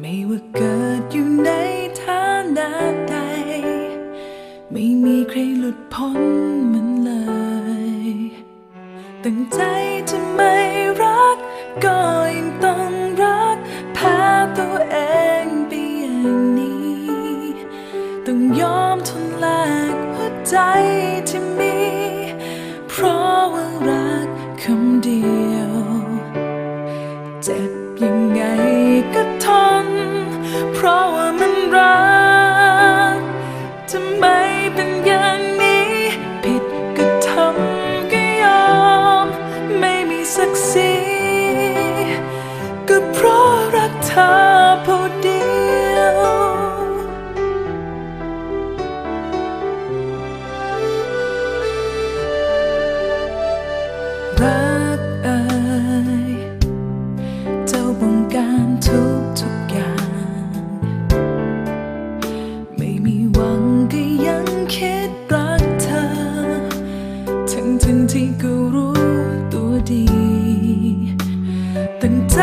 ไม่ว่าเกิดอยู่ในฐานะใด ไม่มีใครหลุดพ้นมันเลย ตั้งใจจะไม่รัก ก็ยังต้องรักพ้ตัวเองไปอย่างนี้ ต้องยอมทนแลกหัวใจที่มี เพราะว่ารักคำเดียว เจ็บยังไง ทั้งที่ก็รู้ตัวดี ตั้งใจ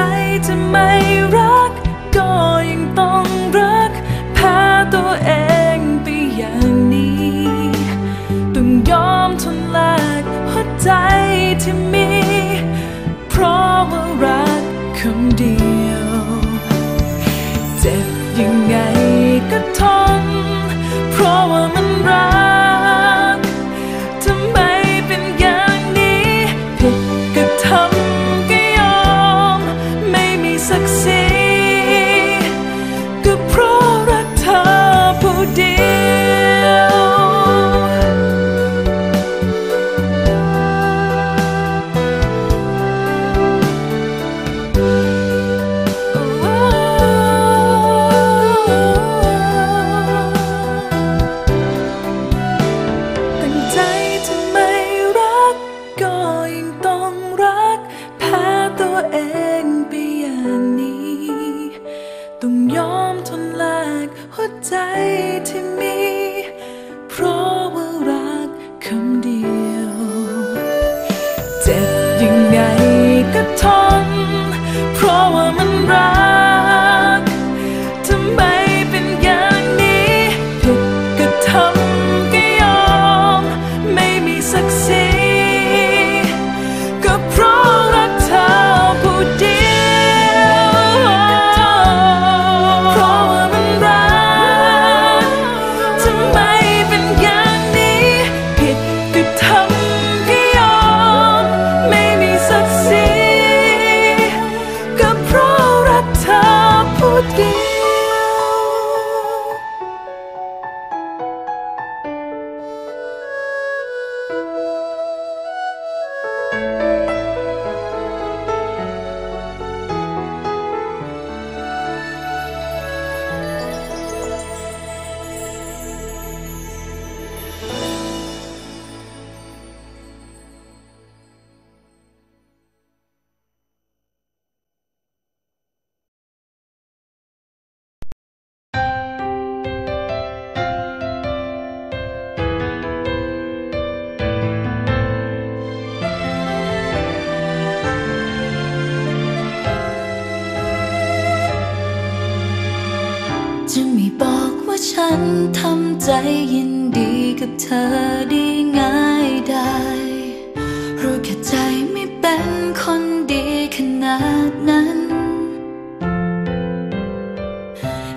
จะไม่รัก ก็ยังต้องรักแพ้ตัวเองไปอย่างนี้ ต้องยอมทนแลกหัวใจที่มี เพราะว่ารักคำเดียว เจ็บยังไงก็ทน เพราะว่ามัน ใจที่ ทำใจยินดีกับเธอได้ง่ายได้รู้แค่ใจไม่เป็นคนดีขนาดนั้น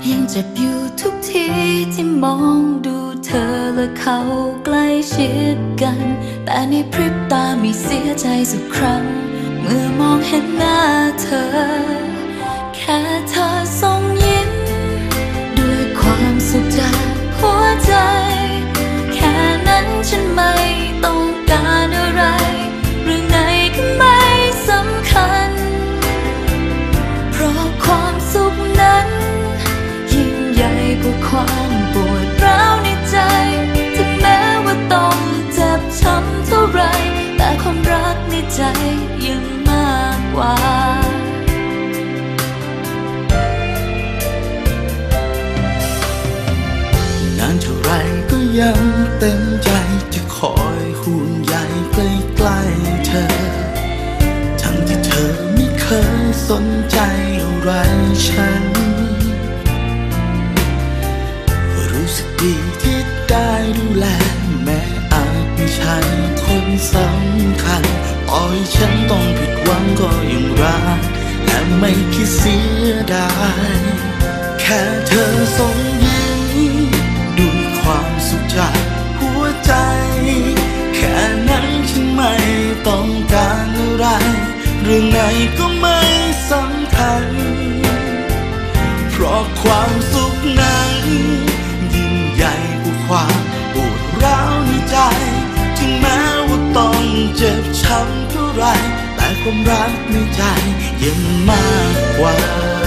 ยังเจ็บอยู่ทุกทีที่มองดูเธอและเขาใกล้ชิดกัน แต่ในพริบตาม่เสียใจสักครั้ง เมื่อมองเห็นหน้าเธอ แค่เธอส่ง ในใจยังมากกว่า นานเท่าไรก็ยังเต็มใจจะคอยห่วงใยใกล้ๆเธอ ทั้งที่เธอไม่เคยสนใจอะไรฉัน รู้สึกดีที่ได้ดูแลแม้อาจไม่ใช่คนสำคัญ ปล่อยฉันต้องผิดหวังก็ยังรักและไม่คิดเสียดายแค่เธอส่งยิ้มด้วยความสุขจากหัวใจ แค่นั้นฉันไม่ต้องการอะไร เรื่องไหนก็ไม่ ความรักในใจยังมากกว่า